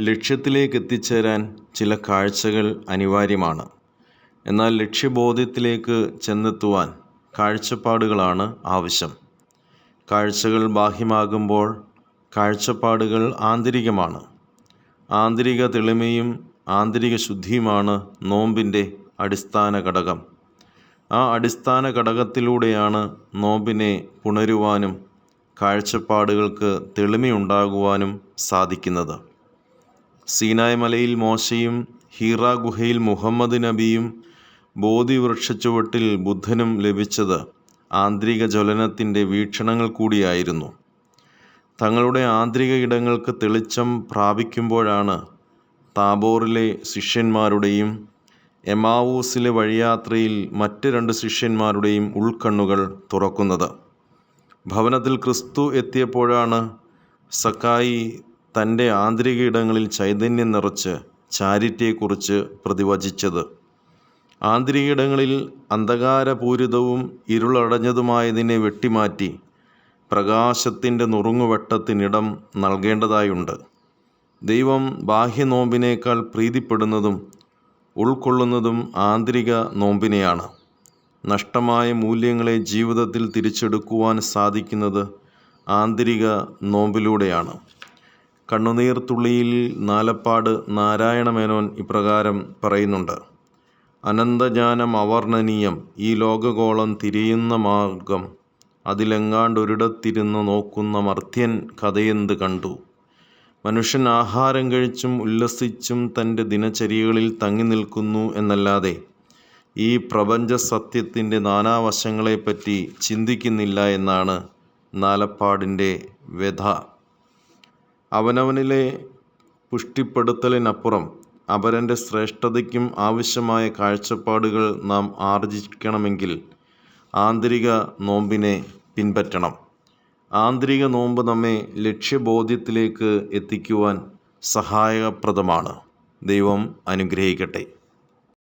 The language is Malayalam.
ലക്ഷ്യത്തിലേക്ക് എത്തിച്ചേരാൻ ചില കാഴ്ചകൾ അനിവാര്യമാണ്. എന്നാൽ ലക്ഷ്യബോധത്തിലേക്ക് ചെന്നെത്തുവാൻ കാഴ്ചപ്പാടുകളാണ് ആവശ്യം. കാഴ്ചകൾ ബാഹ്യമാകുമ്പോൾ കാഴ്ചപ്പാടുകൾ ആന്തരികമാണ്. ആന്തരിക തെളിമയും ആന്തരിക ശുദ്ധിയുമാണ് നോമ്പിന്റെ അടിസ്ഥാന ഘടകം. ആ അടിസ്ഥാന ഘടകത്തിലൂടെയാണ് നോമ്പിനെ പുണരുവാനും കാഴ്ചപ്പാടുകൾക്ക് തെളിമയുണ്ടാകുവാനും സാധിക്കുന്നത്. സീനായ് മലയിൽ മോശയും ഹീറ ഗുഹയിൽ മുഹമ്മദ് നബിയും ബോധിവൃക്ഷച്ചുവട്ടിൽ ബുദ്ധനും ലഭിച്ചത് ആന്തരിക ജ്വലനത്തിന്റെ വീക്ഷണങ്ങൾ കൂടിയായിരുന്നു. തങ്ങളുടെ ആന്തരിക ഇടങ്ങൾക്ക് തെളിച്ചം പ്രാപിക്കുമ്പോഴാണ് താബോറിലെ ശിഷ്യന്മാരുടെയും എമാവൂസിലെ വഴിയാത്രയിൽ മറ്റ് രണ്ട് ശിഷ്യന്മാരുടെയും ഉൾക്കണ്ണുകൾ തുറക്കുന്നത്. ഭവനത്തിൽ ക്രിസ്തു എത്തിയപ്പോഴാണ് സക്കായി തന്റെ ആന്തരിക ഇടങ്ങളിൽ ചൈതന്യം നിറച്ച് ചാരിറ്റിയെക്കുറിച്ച് പ്രതിവചിച്ചത്. ആന്തരിക ഇടങ്ങളിൽ അന്ധകാരപൂരിതവും ഇരുളടഞ്ഞതുമായതിനെ വെട്ടിമാറ്റി പ്രകാശത്തിന്റെ നുറുങ്ങുവെട്ടത്തിനിടം നൽകേണ്ടതായുണ്ട്. ദൈവം ബാഹ്യ നോമ്പിനേക്കാൾ പ്രീതിപ്പെടുന്നതും ഉൾക്കൊള്ളുന്നതും ആന്തരിക നോമ്പിനെയാണ്. നഷ്ടമായ മൂല്യങ്ങളെ ജീവിതത്തിൽ തിരിച്ചെടുക്കുവാൻ സാധിക്കുന്നത് ആന്തരിക നോമ്പിലൂടെയാണ്. കണ്ണുനീർ തുള്ളിയിൽ നാലപ്പാട് നാരായണമേനോൻ ഇപ്രകാരം പറയുന്നുണ്ട്. അനന്തജ്ഞാനം അവർണനീയം ഈ ലോകഗോളം തിരിയുന്ന മാർഗം അതിലെങ്ങാണ്ടൊരിടത്തിരുന്ന് നോക്കുന്ന മർത്യൻ കഥയെന്ത് കണ്ടു? മനുഷ്യൻ ആഹാരം കഴിച്ചും ഉല്ലസിച്ചും തന്റെ ദിനചര്യകളിൽ തങ്ങി നിൽക്കുന്നു എന്നല്ലാതെ ഈ പ്രപഞ്ച സത്യത്തിന്റെ നാനാവശങ്ങളെപ്പറ്റി ചിന്തിക്കുന്നില്ല എന്നാണ് നാലപ്പാടിന്റെ വ്യഥ. അവനവനിലെ പുഷ്ടിപ്പെടുത്തലിനപ്പുറം അപരന്റെ ശ്രേഷ്ഠതയ്ക്കും ആവശ്യമായ കാഴ്ചപ്പാടുകൾ നാം ആർജിക്കണമെങ്കിൽ ആന്തരിക നോമ്പിനെ പിൻപറ്റണം. ആന്തരിക നോമ്പ് നമ്മെ ലക്ഷ്യബോധ്യത്തിലേക്ക് എത്തിക്കുവാൻ സഹായപ്രദമാണ്. ദൈവം അനുഗ്രഹിക്കട്ടെ.